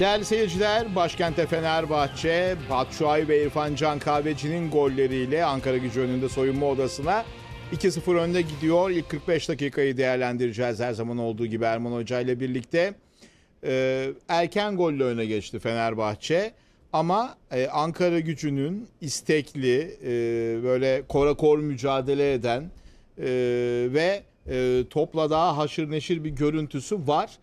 Değerli seyirciler, başkente Fenerbahçe, Batshuayi ve İrfan Can Kahveci'nin golleriyle Ankara gücü önünde soyunma odasına 2-0 önde gidiyor. İlk 45 dakikayı değerlendireceğiz her zaman olduğu gibi Erman Hoca ile birlikte. Ee, erken golle öne geçti Fenerbahçe. Ama e, Ankara gücünün istekli, e, böyle korakor mücadele eden e, ve e, topla daha haşır neşir bir görüntüsü var.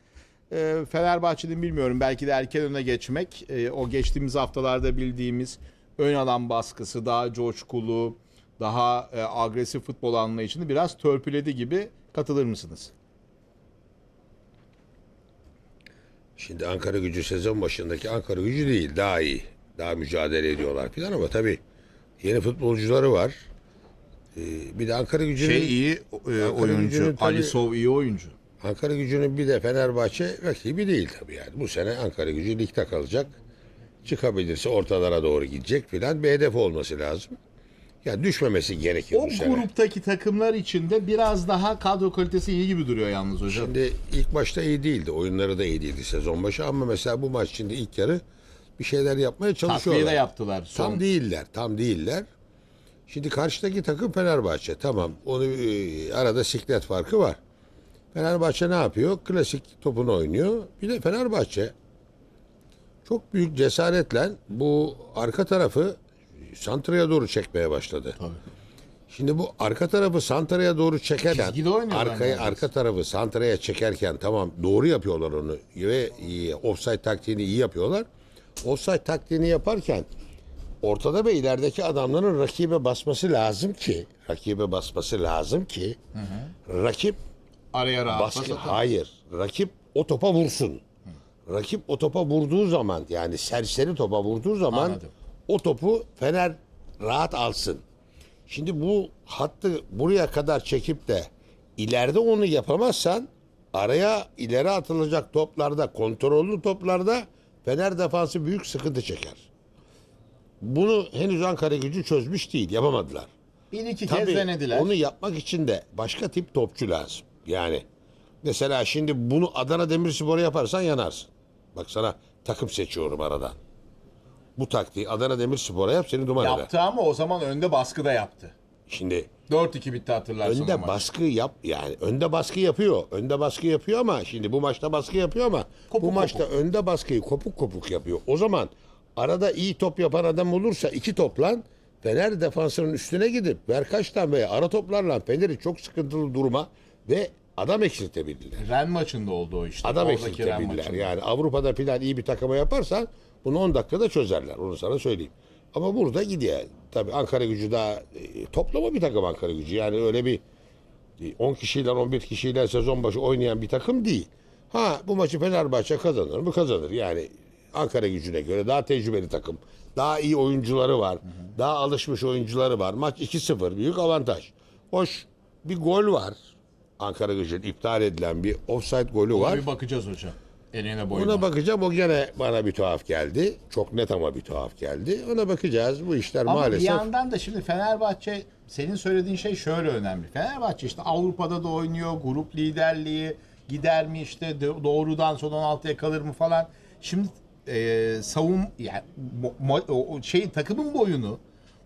E, Fenerbahçe'nin bilmiyorum belki de erken öne geçmek, e, o geçtiğimiz haftalarda bildiğimiz ön alan baskısı daha coşkulu, daha e, agresif futbol anlayışını biraz törpüledi gibi katılır mısınız? Şimdi Ankara gücü sezon başındaki Ankara gücü değil. Daha iyi. Daha mücadele ediyorlar falan ama tabii yeni futbolcuları var. Ee, bir de Ankara gücünün Şey iyi e, oyuncu, gücünün tabii- Ali Sov iyi oyuncu. Ankara gücünün bir de Fenerbahçe rakibi değil tabii yani. Bu sene Ankara gücü ligde kalacak. Çıkabilirse ortalara doğru gidecek filan bir hedef olması lazım. Yani düşmemesi gerekir O bu sene. gruptaki takımlar içinde biraz daha kadro kalitesi iyi gibi duruyor yalnız hocam. Şimdi ilk başta iyi değildi. Oyunları da iyi değildi sezon başı ama mesela bu maç şimdi ilk yarı bir şeyler yapmaya çalışıyorlar. Takviye de yaptılar. Son. Tam değiller, tam değiller. Şimdi karşıdaki takım Fenerbahçe. Tamam, onu e, arada siklet farkı var. Fenerbahçe ne yapıyor? Klasik topunu oynuyor. Bir de Fenerbahçe çok büyük cesaretle bu arka tarafı santraya doğru çekmeye başladı. Tabii. Şimdi bu arka tarafı santraya doğru çekerken neredeyse. arka tarafı santraya çekerken tamam doğru yapıyorlar onu ve iyi, offside taktiğini iyi yapıyorlar. Offside taktiğini yaparken ortada ve ilerideki adamların rakibe basması lazım ki rakibe basması lazım ki rakip Araya rahat baskı pas atar. hayır rakip o topa vursun. Rakip o topa vurduğu zaman yani serseri topa vurduğu zaman Anladım. o topu Fener rahat alsın. Şimdi bu hattı buraya kadar çekip de ileride onu yapamazsan araya ileri atılacak toplarda kontrollü toplarda Fener defansı büyük sıkıntı çeker. Bunu henüz Ankara gücü çözmüş değil yapamadılar. Bir iki Tabii kez denediler. onu yapmak için de başka tip topçu lazım. Yani mesela şimdi bunu Adana Demirspor'a yaparsan yanarsın. Bak sana takım seçiyorum aradan. Bu taktiği Adana Demirspor'a yap seni duman eder. Yaptı ama o zaman önde baskı da yaptı. Şimdi 4-2 bitti hatırlarsan o önde maç. baskı yap yani önde baskı yapıyor. Önde baskı yapıyor ama şimdi bu maçta baskı yapıyor ama Kopuk bu maçta önde baskıyı kopuk kopuk yapıyor. O zaman arada iyi top yapan adam olursa iki topla Fener defansının üstüne gidip Berkaç'tan veya ara toplarla Fener'i çok sıkıntılı duruma ve adam eksiltebilirler. Ren maçında oldu o işte. Adam Oradaki Ren maçında. Yani Avrupa'da filan iyi bir takıma yaparsan bunu 10 dakikada çözerler. Onu sana söyleyeyim. Ama burada gidiyor. Tabii Ankara gücü daha e, toplama bir takım Ankara gücü. Yani öyle bir e, 10 kişiyle 11 kişiyle sezon başı oynayan bir takım değil. Ha bu maçı Fenerbahçe kazanır mı? Kazanır. Yani Ankara gücüne göre daha tecrübeli takım. Daha iyi oyuncuları var. Daha alışmış oyuncuları var. Maç 2-0 büyük avantaj. Hoş bir gol var. Ankara gücünün iptal edilen bir offside golü var. bir bakacağız hocam. Eline boyuna. Ona bakacağım o gene bana bir tuhaf geldi. Çok net ama bir tuhaf geldi. Ona bakacağız. Bu işler Ama maalesef bir yandan da şimdi Fenerbahçe senin söylediğin şey şöyle önemli. Fenerbahçe işte Avrupa'da da oynuyor. Grup liderliği gider mi işte doğrudan son 16'ya kalır mı falan. Şimdi e, savun yani mo- mo- şey takımın boyunu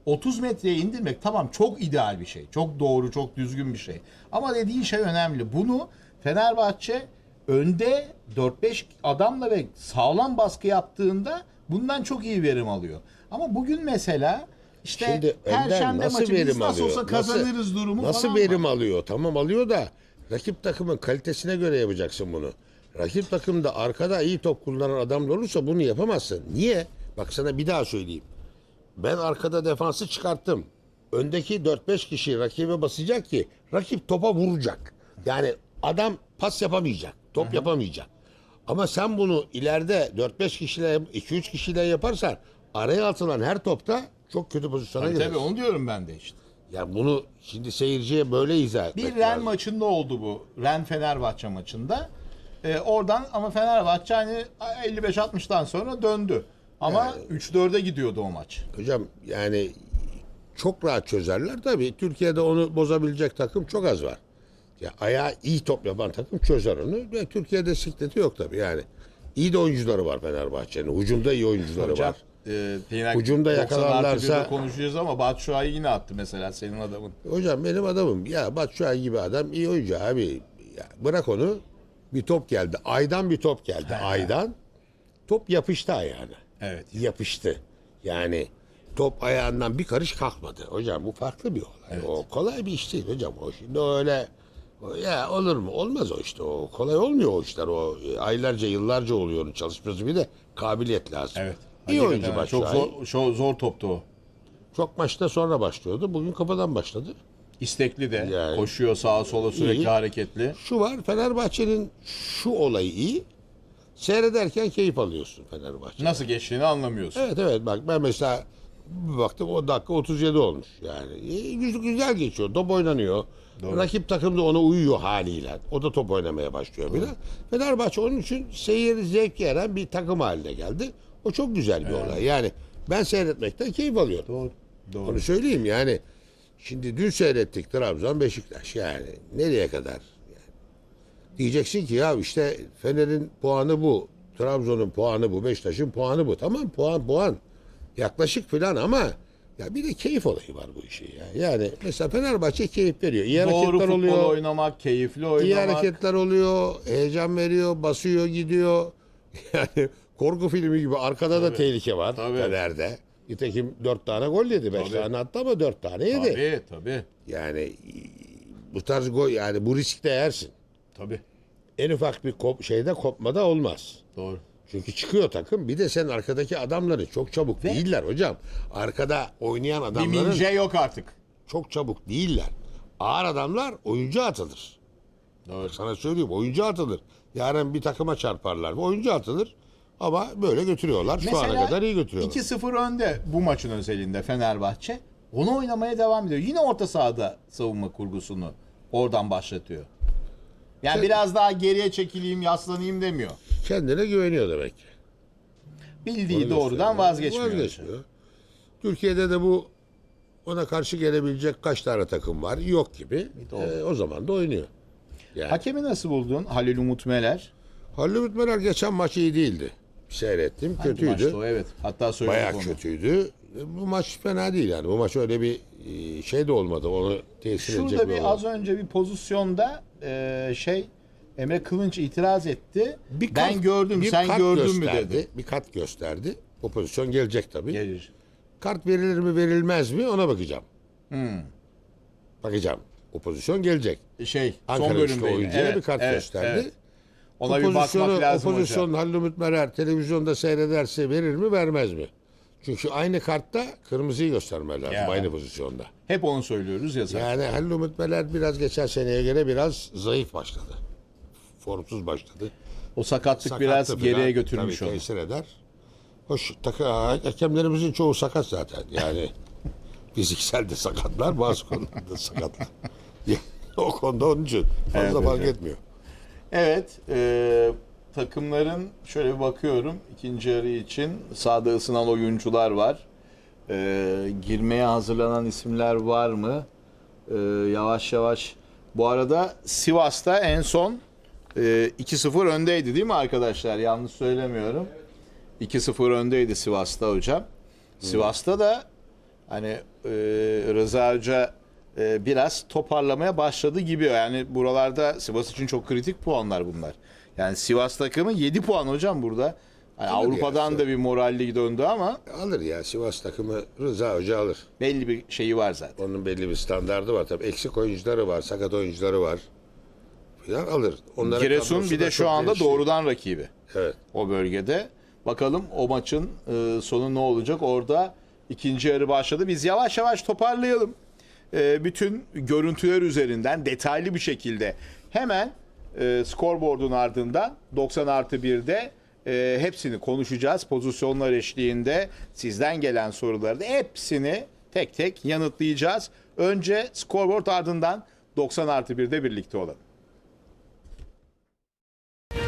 30 metreye indirmek tamam çok ideal bir şey. Çok doğru, çok düzgün bir şey. Ama dediğin şey önemli. Bunu Fenerbahçe önde 4-5 adamla ve sağlam baskı yaptığında bundan çok iyi verim alıyor. Ama bugün mesela işte Şimdi Perşembe nasıl maçı biz verim nasıl alıyor? olsa kazanırız durumu nasıl falan verim var. alıyor? Tamam alıyor da rakip takımın kalitesine göre yapacaksın bunu. Rakip takımda arkada iyi top kullanan adamlar olursa bunu yapamazsın. Niye? Bak sana bir daha söyleyeyim. Ben arkada defansı çıkarttım. Öndeki 4-5 kişi rakibe basacak ki rakip topa vuracak. Yani adam pas yapamayacak. Top yapamayacak. Ama sen bunu ileride 4-5 kişiyle 2-3 kişiyle yaparsan araya atılan her topta çok kötü pozisyona Tabii, girer. tabii onu diyorum ben de işte. Ya bunu şimdi seyirciye böyle izah etmek Bir Ren lazım. maçında oldu bu. Ren Fenerbahçe maçında. Ee, oradan ama Fenerbahçe hani 55-60'tan sonra döndü. Ama 3-4'e gidiyordu o maç. Hocam yani çok rahat çözerler tabii. Türkiye'de onu bozabilecek takım çok az var. Ya ayağı iyi top yapan takım çözer onu. Ve Türkiye'de sikleti yok tabii yani. İyi de oyuncuları var Fenerbahçe'nin. Hücumda iyi oyuncuları Hocam, var. e, Hücumda 90 artı yakalarlarsa- konuşuyoruz ama Batshuayi yine attı mesela senin adamın. Hocam benim adamım. Ya Batshuayi gibi adam iyi oyuncu abi. Ya bırak onu. Bir top geldi. Aydan bir top geldi. Aydan. Top yapıştı ayağına. Evet. Yapıştı. Yani top ayağından bir karış kalkmadı. Hocam bu farklı bir olay. O kolay bir iş değil hocam. O şimdi öyle o- ya olur mu? Olmaz o işte. O kolay olmuyor o işler. O e, aylarca yıllarca oluyor onun çalışması. Bir de kabiliyet lazım. Evet. İyi oyuncu Hakikaten Çok zor, çok zor toptu o. Çok maçta sonra başlıyordu. Bugün kafadan başladı. İstekli de Yani- koşuyor sağa sola sürekli İyi. hareketli. Şu var Fenerbahçe'nin şu olayı iyi. Seyrederken keyif alıyorsun Fenerbahçe. Nasıl geçtiğini anlamıyorsun. Evet evet bak ben mesela bir baktım o dakika 37 olmuş yani. Güzel, güzel geçiyor. Top oynanıyor. Rakip takım da ona uyuyor haliyle. O da top oynamaya başlıyor bile. Fenerbahçe onun için seyir zevk veren bir takım haline geldi. O çok güzel bir olay. Yani ben seyretmekten keyif alıyorum. Doğru. Doğru. Onu söyleyeyim yani. Şimdi dün seyrettik Trabzon Beşiktaş yani nereye kadar? Diyeceksin ki ya işte Fener'in puanı bu. Trabzon'un puanı bu. Beşiktaş'ın puanı bu. Tamam puan puan. Yaklaşık falan ama ya bir de keyif olayı var bu işin ya. Yani mesela Fenerbahçe keyif veriyor. İyi Doğru hareketler futbol oluyor. oynamak, keyifli oynamak. İyi hareketler oluyor. Heyecan veriyor. Basıyor gidiyor. Yani korku filmi gibi arkada da tehlike var Tabii. Fener'de. Nitekim dört tane gol yedi. Beş Tabii. tane attı ama dört tane yedi. Tabii tabii. Yani bu tarz gol yani bu riskte yersin. Tabii. En ufak bir kop, şeyde kopmada olmaz. Doğru. Çünkü çıkıyor takım. Bir de sen arkadaki adamları çok çabuk değiller hocam. Arkada oynayan Bir adamların mince yok artık. çok çabuk değiller. Ağır adamlar oyuncu atılır. Doğru. Sana söyleyeyim oyuncu atılır. Yarın bir takıma çarparlar. Oyuncu atılır. Ama böyle götürüyorlar. Şu ana kadar iyi götürüyorlar. 2-0 önde bu maçın özelinde Fenerbahçe. Onu oynamaya devam ediyor. Yine orta sahada savunma kurgusunu oradan başlatıyor. Yani biraz daha geriye çekileyim, yaslanayım demiyor. Kendine güveniyor demek ki. Bildiği Onu doğrudan gösteriyor. vazgeçmiyor. Vazgeçmiyor. Türkiye'de de bu ona karşı gelebilecek kaç tane takım var? Yok gibi. doğru. Ee, o zaman da oynuyor. Yani. Hakemi nasıl buldun? Halil Umut Meler. Halil Ütmeler geçen maç iyi değildi. Seyrettim. Hangi kötüydü. maçtı o? Evet. Hatta söyledik Bayağı onu. kötüydü. E, Bu maç fena değil yani. Bu maç öyle bir e, şey de olmadı. Onu tesir edecek Şurada bir bir olay. az önce bir pozisyonda e, şey Emre Kılınç itiraz etti. Bir ben kat- gördüm, bir sen kat gördün mü dedi. Bir kat gösterdi. O pozisyon gelecek tabii. Gelir. Kart verilir mi verilmez mi ona bakacağım. Hmm. Bakacağım. O pozisyon gelecek. Şey, son Ankara güçlü bölümde. oyuncuya bir kart gösterdi. Ona o bir bakmak lazım o hocam. pozisyon Halil Ümit Merer televizyonda seyrederse verir mi vermez mi? Çünkü aynı kartta kırmızıyı göstermeler lazım Ya. aynı pozisyonda. Hep onu söylüyoruz ya zaten. Yani Halil Ümit Meler biraz geçen seneye göre biraz zayıf başladı. Formsuz başladı. O sakatlık Sakattı biraz falan. geriye götürmüş Tabii onu. tesir eder. Hoş takı, hakemlerimizin çoğu sakat zaten. Yani fiziksel de sakatlar bazı konularda sakatlar. o konuda onun için fazla Evet, fark evet. etmiyor. Evet, e, takımların şöyle bir bakıyorum ikinci yarı için sahada ısınan oyuncular var. E, girmeye hazırlanan isimler var mı? E, yavaş yavaş. Bu arada Sivas'ta en son e, 2-0 öndeydi değil mi arkadaşlar? Yanlış söylemiyorum. 2-0 öndeydi Sivas'ta hocam. Sivas'ta da hani e, Rıza Hoca e, biraz toparlamaya başladı gibi. Yani buralarda Sivas için çok kritik puanlar bunlar. Yani Sivas takımı 7 puan hocam burada. Tabii Avrupa'dan ya. da bir moralli döndü ama Alır ya Sivas takımı Rıza Hoca alır. belli bir şeyi var zaten. Onun belli bir standardı var tabii. Eksik oyuncuları var, sakat oyuncuları var. Falan alır. Onların Giresun bir de şu anda geniş doğrudan rakibi. Evet. o bölgede. Bakalım o maçın e, sonu ne olacak? Orada ikinci yarı başladı. Biz yavaş yavaş toparlayalım. E, bütün görüntüler üzerinden detaylı bir şekilde hemen e, skorboardun ardından 90 artı 1'de e, hepsini konuşacağız. Pozisyonlar eşliğinde sizden gelen soruları da hepsini tek tek yanıtlayacağız. Önce skorboard ardından 90 artı 1'de birlikte olalım.